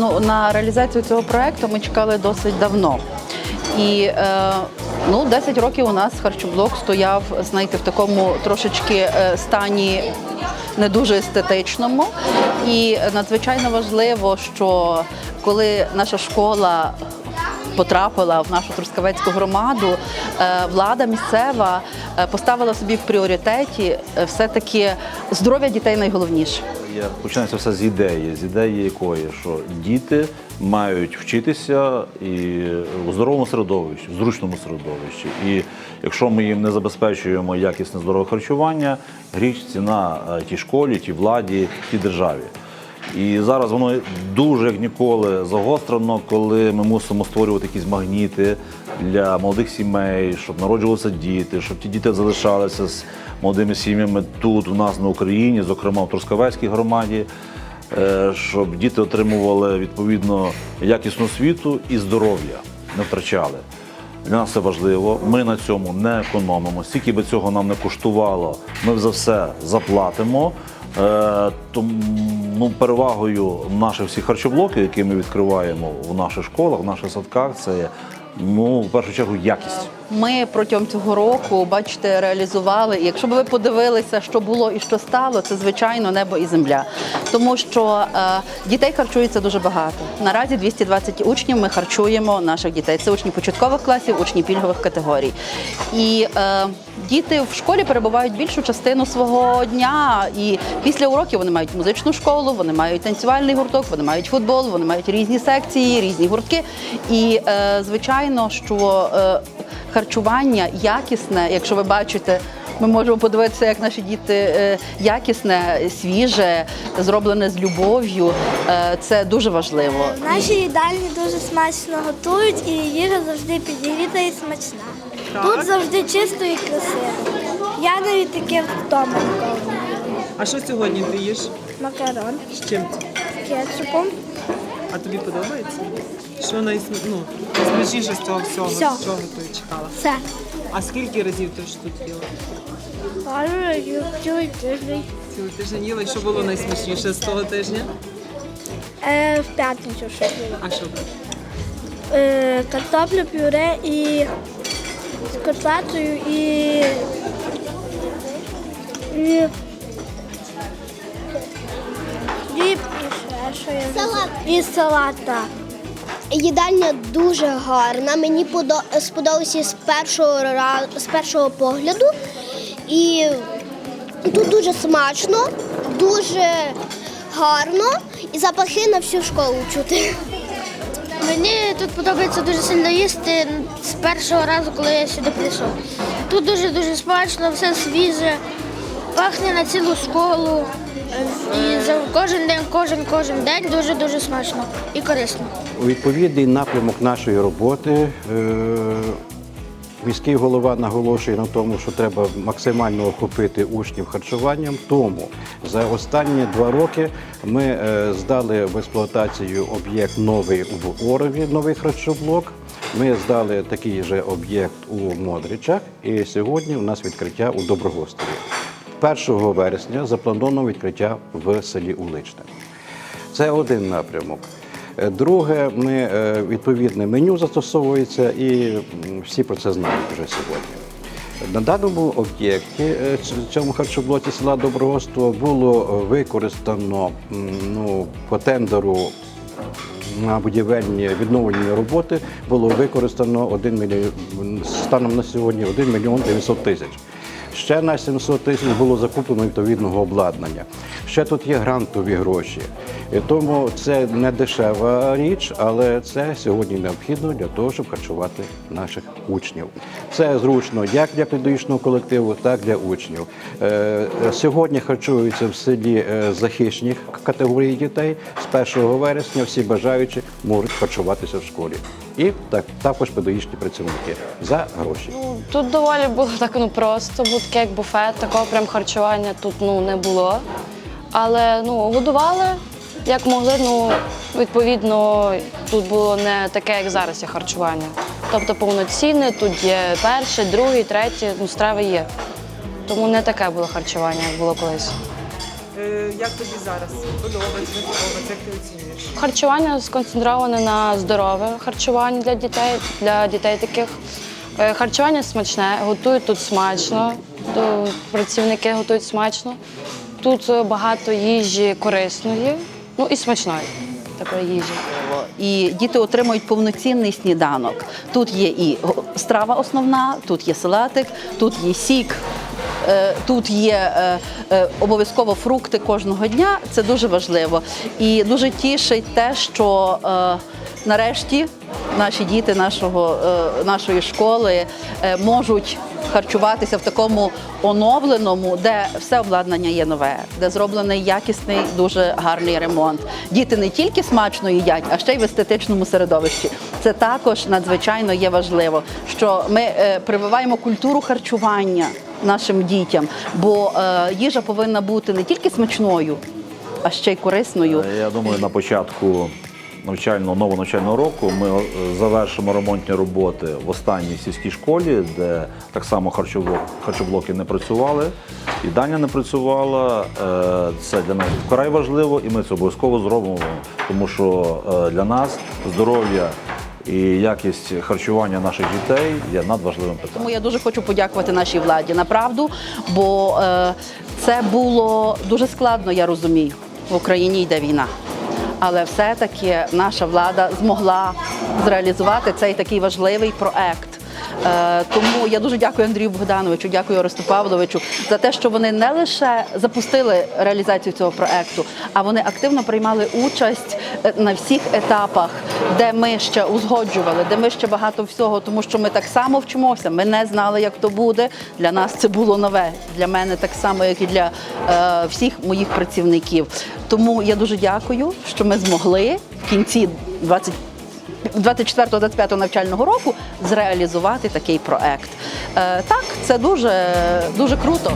ну, на реалізацію цього проекту ми чекали досить давно. І е, ну, 10 років у нас харчоблок стояв, знаєте, в такому трошечки е, стані не дуже естетичному. І надзвичайно важливо, що коли наша школа потрапила в нашу трускавецьку громаду, е, влада місцева е, поставила собі в пріоритеті все-таки здоров'я дітей найголовніше. Я починається все з ідеї, з ідеї якої, що діти мають вчитися і у здоровому середовищі, в зручному середовищі. І якщо ми їм не забезпечуємо якісне здорове харчування, гріч ціна е, тій школі, тій владі, тій державі. І зараз воно дуже як ніколи загострено, коли ми мусимо створювати якісь магніти для молодих сімей, щоб народжувалися діти, щоб ті діти залишалися з молодими сім'ями тут, у нас на Україні, зокрема в Трускавецькій громаді, е, щоб діти отримували відповідно якісну освіту і здоров'я, не втрачали. Для нас це важливо. Ми на цьому не економимо. Скільки би цього нам не коштувало, ми за все заплатимо. Е, Тому ну, перевагою наших всіх харчоблоків, які ми відкриваємо в наших школах, в наших садках, це ну, в першу чергу якість. Ми протягом цього року, бачите, реалізували. І якщо б ви подивилися, що було і що стало, це звичайно небо і земля. Тому що е, дітей харчується дуже багато. Наразі 220 учнів ми харчуємо наших дітей. Це учні початкових класів, учні пільгових категорій. І е, діти в школі перебувають більшу частину свого дня. І після уроків вони мають музичну школу, вони мають танцювальний гурток, вони мають футбол, вони мають різні секції, різні гуртки. І е, звичайно, що е, харчування якісне, якщо ви бачите. Ми можемо подивитися, як наші діти е, якісне, свіже, зроблене з любов'ю. Е, Це дуже важливо. В нашій їдальні дуже смачно готують і їжа завжди підігріта і смачна. Тут завжди чисто і красиво. Я навіть таке вдома. А що сьогодні ти їш? Макарон З чим? з кетчупом. А тобі подобається? Що ну, найсмачніше з цього всього, Всьо. з чого ти чекала? Все. А скільки разів ти ж тут їла? Пару разів цілий тиждень. Цілий тиждень їла, і що було найсмачніше з того тижня? Е, в п'ятницю що було. А що було? Е, картопля пюре і з котлетою і. І. що я Салат. І салат, так. Їдальня дуже гарна. Мені сподобалося з першого з першого погляду. І тут дуже смачно, дуже гарно і запахи на всю школу чути. Мені тут подобається дуже сильно їсти з першого разу, коли я сюди прийшов. Тут дуже-дуже смачно, все свіже, пахне на цілу школу. І за кожен день, кожен кожен день дуже-дуже смачно і корисно. У Відповідний напрямок нашої роботи. е, Міський голова наголошує на тому, що треба максимально охопити учнів харчуванням. Тому за останні два роки ми е, здали в експлуатацію об'єкт новий в Орові, новий харчоблок. Ми здали такий же об'єкт у Модричах, і сьогодні у нас відкриття у Доброгостові. 1 вересня заплановано відкриття в селі Уличне. Це один напрямок. Е, Друге, ми е, відповідне меню застосовується і всі про це знають вже сьогодні. На даному об'єкті, е, цьому харчоблоці села Доброгоство, було використано ну, по тендеру на будівельні відновлені роботи було використано 1 мільйон, станом на сьогодні 1 мільйон 900 тисяч. Ще на 700 тисяч було закуплено відповідного обладнання. Ще тут є грантові гроші. І тому це не дешева річ, але це сьогодні необхідно для того, щоб харчувати наших учнів. Це зручно як для педагогічного колективу, так і для учнів. Е, Сьогодні харчуються в селі е, захищені категорії дітей. З 1 вересня всі бажаючі можуть харчуватися в школі. І так, також педагогічні працівники за гроші. Тут доволі було так ну просто, був як буфет, такого прям харчування тут ну не було. Але ну годували як могли. Ну відповідно, тут було не таке, як зараз є харчування. Тобто повноцінне, тут є перше, друге, третє, ну страви є. Тому не таке було харчування, як було колись. Е, Як тобі зараз? Подобається, не подобається, як ти оцінюєш? Харчування сконцентроване на здорове харчування для дітей, для дітей таких. Е, Харчування смачне, готують тут смачно, працівники готують смачно. Тут е, багато їжі корисної, ну і смачної такої їжі. І діти отримують повноцінний сніданок. Тут є і страва основна, тут є салатик, тут є сік. Е, Тут є е, е, обов'язково фрукти кожного дня, це дуже важливо. І дуже тішить те, що нарешті наші діти нашого, нашої школи можуть харчуватися в такому оновленому, де все обладнання є нове, де зроблений якісний, дуже гарний ремонт. Діти не тільки смачно їдять, а ще й в естетичному середовищі. Це також надзвичайно є важливо, що ми прививаємо культуру харчування нашим дітям, бо е, їжа повинна бути не тільки смачною, а ще й корисною. Е, Я думаю, на початку навчального нового навчального року ми е, завершимо ремонтні роботи в останній сільській школі, де так само харчоблок, харчоблоки не працювали, і Даня не працювала. Е, Це для нас вкрай важливо, і ми це обов'язково зробимо, тому що для нас здоров'я і якість харчування наших дітей є надважливим питанням. Тому я дуже хочу подякувати нашій владі направду, бо е, це було дуже складно, я розумію. В Україні йде війна. Але все-таки наша влада змогла зреалізувати цей такий важливий проект. Е, Тому я дуже дякую Андрію Богдановичу, дякую Оресту Павловичу за те, що вони не лише запустили реалізацію цього проекту, а вони активно приймали участь е, на всіх етапах, де ми ще узгоджували, де ми ще багато всього, тому що ми так само вчимося. Ми не знали, як то буде. Для нас це було нове. Для мене так само, як і для е, всіх моїх працівників. Тому я дуже дякую, що ми змогли в кінці 20 24-25 навчального року зреалізувати такий проект. Е, так, це дуже, дуже круто.